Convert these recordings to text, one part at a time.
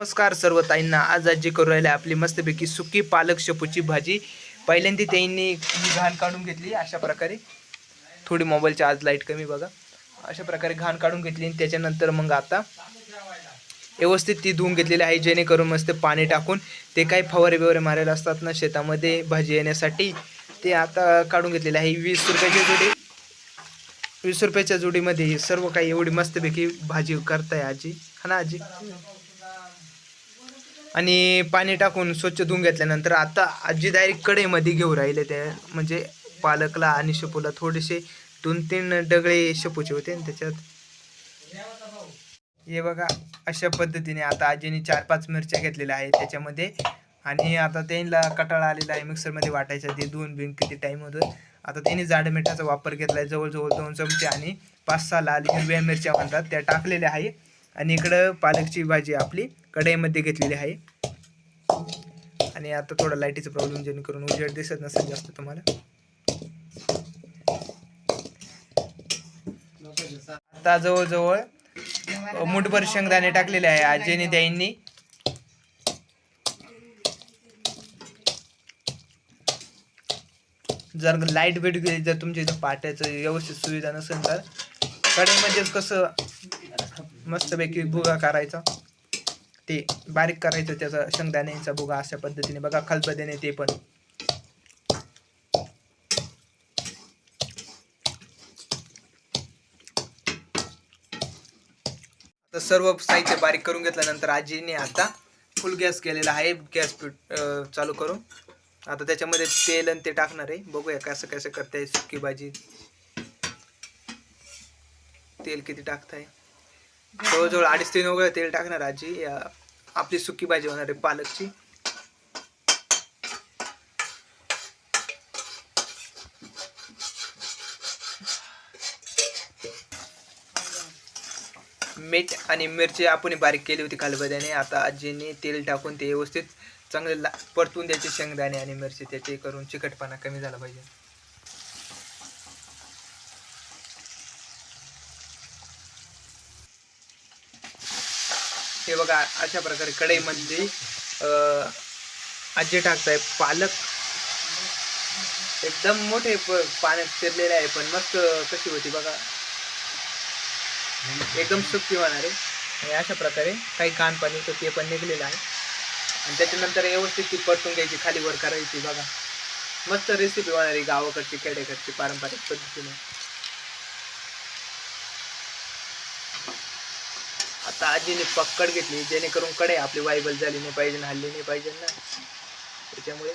नमस्कार सर्व ताईंना. आज आजी करू राहिले आपली मस्तपैकी सुकी पालक शेपूची भाजी. पहिल्यांदा त्यांनी ही घाण काढून घेतली अशा प्रकारे. थोडी मोबाईलची आज लाइट कमी बघा. अशा प्रकारे घाण काढून घेतली आणि त्याच्यानंतर मग आता व्यवस्थित ती धुवून घेतलेली आहे जेणेकरून मस्त पाणी टाकून ते काही फवारे बिवारे मारायला असतात ना शेतामध्ये भाजी येण्यासाठी. ते आता काढून घेतलेले आहे. वीस रुपयाची जोडी वीस रुपयाच्या जोडीमध्ये सर्व काही एवढी मस्तपैकी भाजी करताय आजी. हा ना आजी? आणि पाणी टाकून स्वच्छ धुवून घेतल्यानंतर आता आजी डायरेक्ट कढईमध्ये घेऊ राहिले ते म्हणजे पालकला आणि शेपूला थोडेसे दोन तीन डगळे शेपूचे होते आणि त्याच्यात हे बघा अशा पद्धतीने आता आजीने चार पाच मिरच्या घेतलेल्या आहेत त्याच्यामध्ये. आणि आता त्यांना कटाळा आलेला आहे मिक्सरमध्ये वाटायचा ते दोन बिन किती टाईम होतं. आता त्यांनी जाड मिठाचा वापर घेतला आहे जवळजवळ दोन चमचे आणि पाच सहा लाल हिरव्या मिरच्या म्हणतात त्या टाकलेल्या आहे. आणि इकडं पालकची भाजी आपली कढईमध्ये घेतलेली आहे. आणि आता थोडा लाईटीचा प्रॉब्लेम जेणेकरून उजेड दिसत नसेल जास्त तुम्हाला. आता जवळजवळ मुठभर शेंगदाणे टाकलेले आहे आजीने त्यांनी जर लाइट भेट गेली जर तुमच्या इथं पाट्याचं व्यवस्थित सुविधा नसेल तर कढईमध्येच कसं मस्तपैकी भुगा करायचा. ते बारीक करायचं त्याचा शेंगदाण्याचा भुगा अशा पद्धतीने. बघा खलबत्याने ते पण. आता सर्व साहित्य बारीक करून घेतल्यानंतर आजीने आता फुल गॅस केलेला आहे. गॅस चालू करून. आता त्याच्यामध्ये तेल आणि ते टाकणार आहे. बघूया कसं कसं करताय सुकी भाजी. तेल किती टाकताय? जवळजवळ अडीच तीन वगैरे तेल टाकणार आजी. आपली सुकी भाजी होणार आहे पालकची. मीठ आणि मिरची आपण बारीक केली होती खालबद्याने आता आजीने तेल टाकून ते व्यवस्थित चांगले ला परतून द्यायचे शेंगदाणे आणि मिरची. त्याचे करून चिकटपणा कमी झाला पाहिजे. हे बघा अशा प्रकारे कढईमध्ये आजी टाकताय पालक एकदम मोठे प- पाण्यात शिरलेले आहे पण मस्त कशी होती बघा. एकदम सुकी होणार आहे. आणि अशा प्रकारे काही कान पाणी होतं ते पण निघलेलं आहे. आणि त्याच्यानंतर व्यवस्थित ती परतून घ्यायची खाली वर करायची बघा. मस्त रेसिपी होणार आहे गावाकडची खेडेकडची पारंपरिक पद्धतीने. आता आजीने पक्कड घेतली जेणेकरून कडे आपली वायबल झाली नाही पाहिजे हल्ली नाही पाहिजे ना. त्याच्यामुळे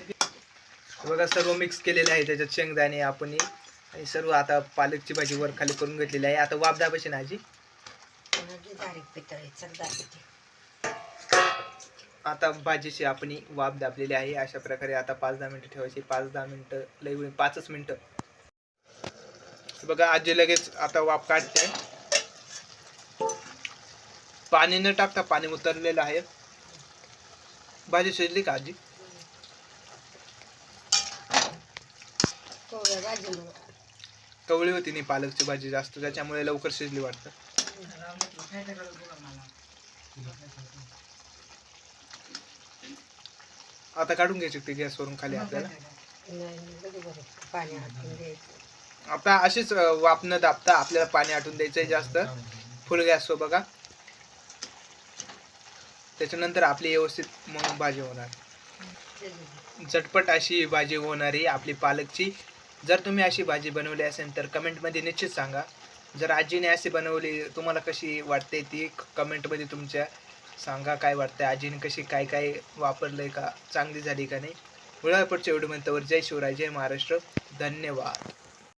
हे बघा सर्व मिक्स केलेले आहे. त्याच्यात शेंगदाणे आपण आणि सर्व आता पालकची भाजी वर खाली करून घेतलेली आहे. आता वाबदा दाबायची ना आजी? आता भाजीची आपण वाफ दाबलेली आहे. अशा प्रकारे आता पाच दहा मिनिटं ठेवायची. पाच दहा मिनिटं लई होईल. पाचच मिनटं. बघा आजी लगेच आता वाफ काढते. पाणी न टाकता पाणी उतरलेलं आहे. भाजी शिजली का आजी? कोवळ्या कवळी होती नाही पालकची भाजी जास्त त्याच्यामुळे लवकर शिजली वाटतं. आता काढून घ्यायची ती गॅसवरून खाली आपल्याला. पाणी हातून द्यायचं. आता अशीच अं, वाफ न दाबता आपल्याला पाणी आटून द्यायचंय जास्त. फुल गॅस बघा. त्याच्यानंतर आपली व्यवस्थित मग भाजी होणार. झटपट अशी भाजी होणारी आपली पालकची. जर तुम्ही अशी भाजी बनवली असेल तर कमेंटमध्ये निश्चित सांगा. जर आजीने अशी बनवली तुम्हाला कशी वाटते ती कमेंटमध्ये तुमच्या सांगा काय वाटतं आजीने कशी काय काय वापरलंय का? चांगली झाली का नाही? पुढच्या व्हिडिओमध्ये जय शिवराय जय महाराष्ट्र. धन्यवाद.